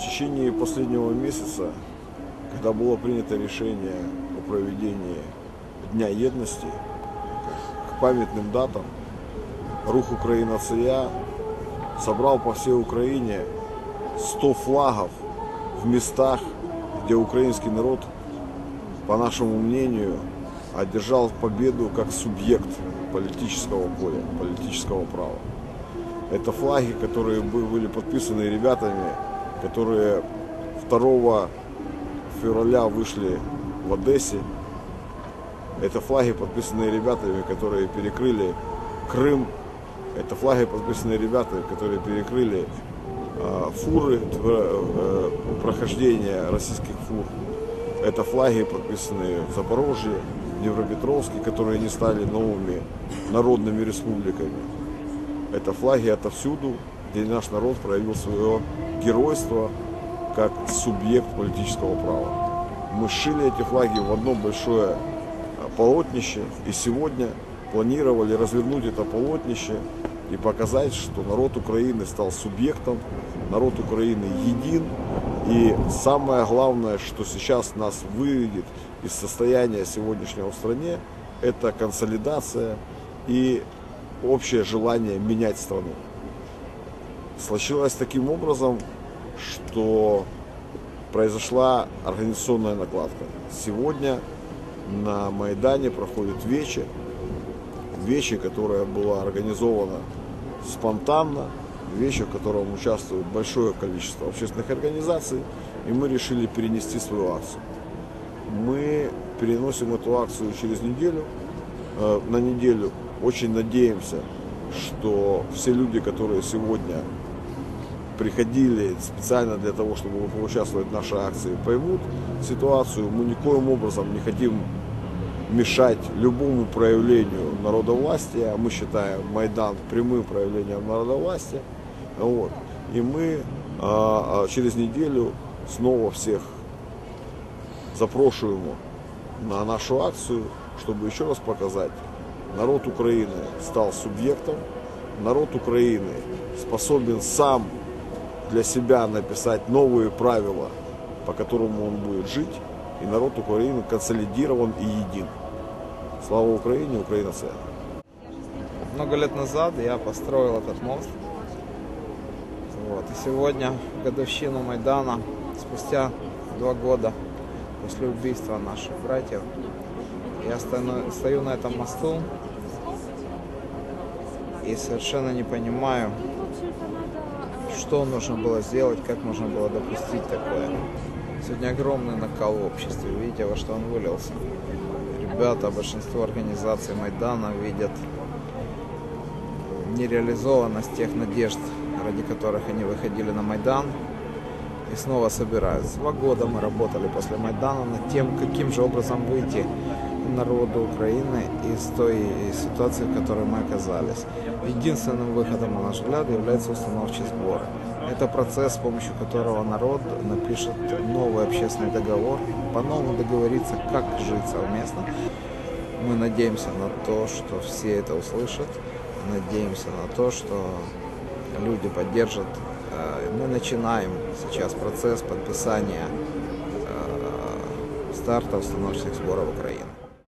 В течение последнего месяца, когда было принято решение о проведении Дня Едности, к памятным датам, Рух Украина ЦЯ собрал по всей Украине 100 флагов в местах, где украинский народ, по нашему мнению, одержал победу как субъект политического поля, политического права. Это флаги, которые были подписаны ребятами, которые 2 февраля вышли в Одессе. Это флаги, подписанные ребятами, которые перекрыли Крым. Это флаги, подписанные ребятами, которые перекрыли э, фуры, э, прохождения российских фур. Это флаги, подписанные в Запорожье, Днепропетровске, которые не стали новыми народными республиками. Это флаги отовсюду, где наш народ проявил свое геройство как субъект политического права. Мы сшили эти флаги в одно большое полотнище и сегодня планировали развернуть это полотнище и показать, что народ Украины стал субъектом, народ Украины един. И самое главное, что сейчас нас выведет из состояния сегодняшнего в стране, это консолидация и общее желание менять страну. Случилось таким образом, что произошла организационная накладка. Сегодня на Майдане проходит вече, вече, которая была организована спонтанно, вече, в котором участвует большое количество общественных организаций, и мы решили перенести свою акцию. Мы переносим эту акцию через неделю, э, на неделю. Очень надеемся, что все люди, которые сегодня приходили специально для того, чтобы поучаствовать в нашей акции, поймут ситуацию. Мы никоим образом не хотим мешать любому проявлению народовластия. Мы считаем Майдан прямым проявлением народовластия. Вот. И мы а, а, через неделю снова всех запрошуем на нашу акцию, чтобы еще раз показать, народ Украины стал субъектом, народ Украины способен сам для себя написать новые правила, по которым он будет жить, и народ Украины консолидирован и един. Слава Украине, Украина целая. Много лет назад я построил этот мост. Вот. И сегодня, годовщину Майдана, спустя два года после убийства наших братьев, я стою, стою на этом мосту и совершенно не понимаю, что нужно было сделать, как можно было допустить такое. Сегодня огромный накал в обществе. Видите, во что он вылился. Ребята, большинство организаций Майдана видят нереализованность тех надежд, ради которых они выходили на Майдан и снова собираются. Два года мы работали после Майдана над тем, каким же образом выйти народу Украины из той ситуации, в которой мы оказались. Единственным выходом, на наш взгляд, является установчий сбор. Это процесс, с помощью которого народ напишет новый общественный договор, по-новому договориться, как жить совместно. Мы надеемся на то, что все это услышат, надеемся на то, что люди поддержат. Э, мы начинаем сейчас процесс подписания э, старта установочных сборов Украины.